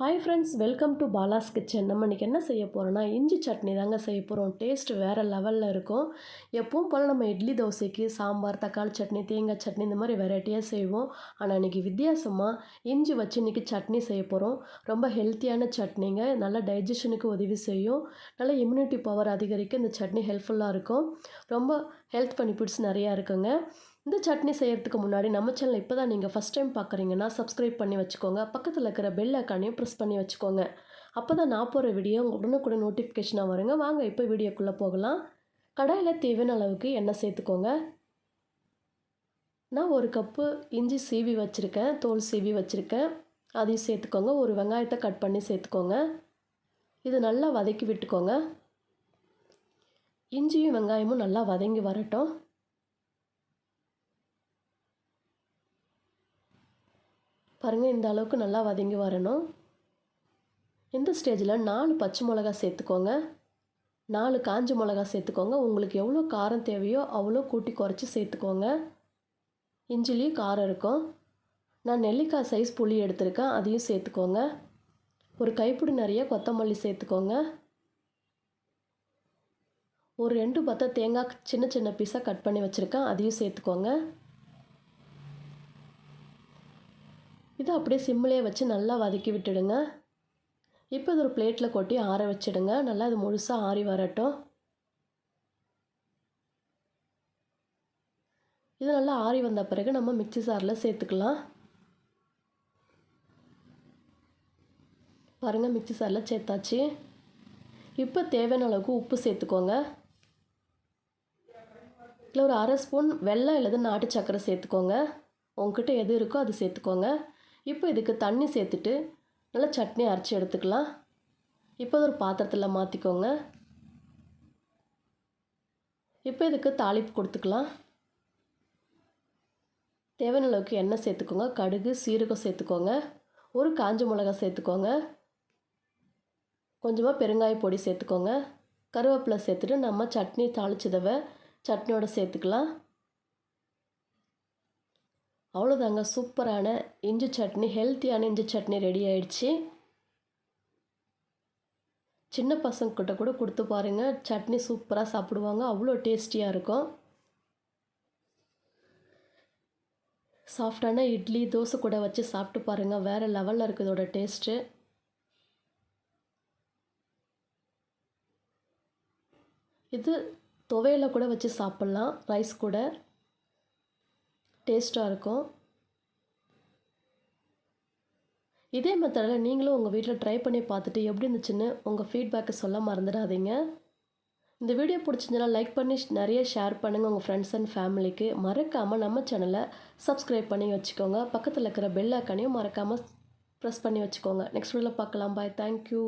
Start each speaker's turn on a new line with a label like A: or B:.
A: Hi friends welcome to Bala's kitchen நம்ம இன்றைக்கி என்ன செய்ய போகிறோம்னா இஞ்சி சட்னி தாங்க செய்ய போகிறோம் டேஸ்ட் வேறு லெவலில் இருக்கும். எப்பவும் போல் நம்ம இட்லி தோசைக்கு சாம்பார் தக்காளி சட்னி தேங்காய் சட்னி இந்த மாதிரி வெரைட்டியாக செய்வோம். ஆனால் இன்றைக்கி வித்தியாசமாக இஞ்சி வச்சு இன்றைக்கி சட்னி செய்ய போகிறோம் ரொம்ப ஹெல்த்தியான சட்னிங்க. நல்லா டைஜஷனுக்கு உதவி செய்யும். நல்லா இம்யூனிட்டி பவர் அதிகரிக்க இந்த சட்னி ஹெல்ப்ஃபுல்லாக இருக்கும். ரொம்ப ஹெல்த் பெனிஃபிட்ஸ் நிறையா இருக்குங்க. இந்த சட்னி செய்கிறதுக்கு முன்னாடி நம்ம சேனல் இப்போ தான் நீங்கள் ஃபஸ்ட் டைம் பார்க்குறீங்கன்னா சப்ஸ்கிரைப் பண்ணி வச்சுக்கோங்க. பக்கத்தில் இருக்கிற பெல் அக்கானையும் ப்ரெஸ் பண்ணி வச்சுக்கோங்க. அப்போ தான் நான் போகிற வீடியோ உடனுக்குடன் நோட்டிஃபிகேஷனாக வருங்க. வாங்க இப்போ வீடியோக்குள்ளே போகலாம். கடாயில் தேவையான அளவுக்கு எண்ணெய் சேர்த்துக்கோங்க. நான் ஒரு கப்பு இஞ்சி சீவி வச்சுருக்கேன். தோல் சீவி வச்சுருக்கேன். அதையும் சேர்த்துக்கோங்க. ஒரு வெங்காயத்தை கட் பண்ணி சேர்த்துக்கோங்க. இது நல்லா வதக்கி விட்டுக்கோங்க. இஞ்சியும் வெங்காயமும் நல்லா வதங்கி வரட்டும். பாருங்கள் இந்த அளவுக்கு நல்லா வதங்கி வரணும். இந்த ஸ்டேஜில் நாலு பச்சை மிளகா சேர்த்துக்கோங்க. நாலு காஞ்ச மிளகா சேர்த்துக்கோங்க. உங்களுக்கு எவ்வளோ காரம் தேவையோ அவ்வளோ கூட்டி குறைச்சி சேர்த்துக்கோங்க. இஞ்சிலையும் காரம் இருக்கும். நான் நெல்லிக்காய் சைஸ் புளி எடுத்திருக்கேன். அதையும் சேர்த்துக்கோங்க. ஒரு கைப்பிடி நிறைய கொத்தமல்லி சேர்த்துக்கோங்க. ஒரு ரெண்டு பத்த தேங்காய் சின்ன சின்ன பீஸாக கட் பண்ணி வச்சுருக்கேன். அதையும் சேர்த்துக்கோங்க. இதை அப்படியே சிம்மிலே வச்சு நல்லா வதக்கி விட்டுடுங்க. இப்போ இது ஒரு பிளேட்டில் கொட்டி ஆற வச்சிடுங்க. நல்லா இது முழுசாக ஆறி வரட்டும். இது நல்லா ஆறி வந்த பிறகு நம்ம மிக்சி சாரில் சேர்த்துக்கலாம். பாருங்கள் மிக்சி சாரில் சேர்த்தாச்சு. இப்போ தேவையான அளவுக்கு உப்பு சேர்த்துக்கோங்க. இல்லை ஒரு அரை ஸ்பூன் வெள்ளம் இல்லது நாட்டு சர்க்கரை சேர்த்துக்கோங்க. உங்ககிட்ட எது இருக்கோ அது சேர்த்துக்கோங்க. இப்போ இதுக்கு தண்ணி சேர்த்துட்டு நல்லா சட்னி அரைச்சி எடுத்துக்கலாம். இப்போ ஒரு பாத்திரத்தில் மாற்றிக்கோங்க இப்போ இதுக்கு தாளிப்பு கொடுத்துக்கலாம். தேவையான அளவுக்கு எண்ணெய் சேர்த்துக்கோங்க. கடுகு சீரகம் சேர்த்துக்கோங்க. ஒரு காஞ்ச மிளகா சேர்த்துக்கோங்க. கொஞ்சமாக பெருங்காய பொடி சேர்த்துக்கோங்க. கருவேப்பிலை சேர்த்துட்டு நம்ம சட்னி தாளிச்சதவை சட்னியோட சேர்த்துக்கலாம். அவ்வளோதாங்க சூப்பரான இஞ்சி சட்னி ஹெல்த்தியான இஞ்சி சட்னி ரெடி ஆயிடுச்சு. சின்ன பசங்கக்கிட்ட கூட கொடுத்து பாருங்கள் சட்னி சூப்பராக சாப்பிடுவாங்க அவ்வளோ டேஸ்டியாக இருக்கும். சாஃப்டான இட்லி தோசை கூட வச்சு சாப்பிட்டு பாருங்கள் வேறு லெவலில் இருக்குது இதோட டேஸ்ட்டு. இது துவையில் கூட வச்சு சாப்பிட்லாம். ரைஸ் கூட. டேஸ்ட்டாக இருக்கும். இதே மெத்தடில் நீங்களும் உங்கள் வீட்டில் ட்ரை பண்ணி பார்த்துட்டு எப்படி இருந்துச்சுன்னு உங்கள் ஃபீட்பேக்கை சொல்ல மறந்துடாதீங்க. இந்த வீடியோ பிடிச்சிருந்தனா லைக் பண்ணி நிறைய ஷேர் பண்ணுங்கள் உங்கள் ஃப்ரெண்ட்ஸ் அண்ட் ஃபேமிலிக்கு மறக்காமல் நம்ம சேனலை சப்ஸ்கிரைப் பண்ணி வச்சுக்கோங்க. பக்கத்தில் இருக்கிற பெல் ஐக்கானையும் மறக்காமல் ப்ரெஸ் பண்ணி வச்சுக்கோங்க. நெக்ஸ்ட் வீடியோவில் பார்க்கலாம். Bye thank you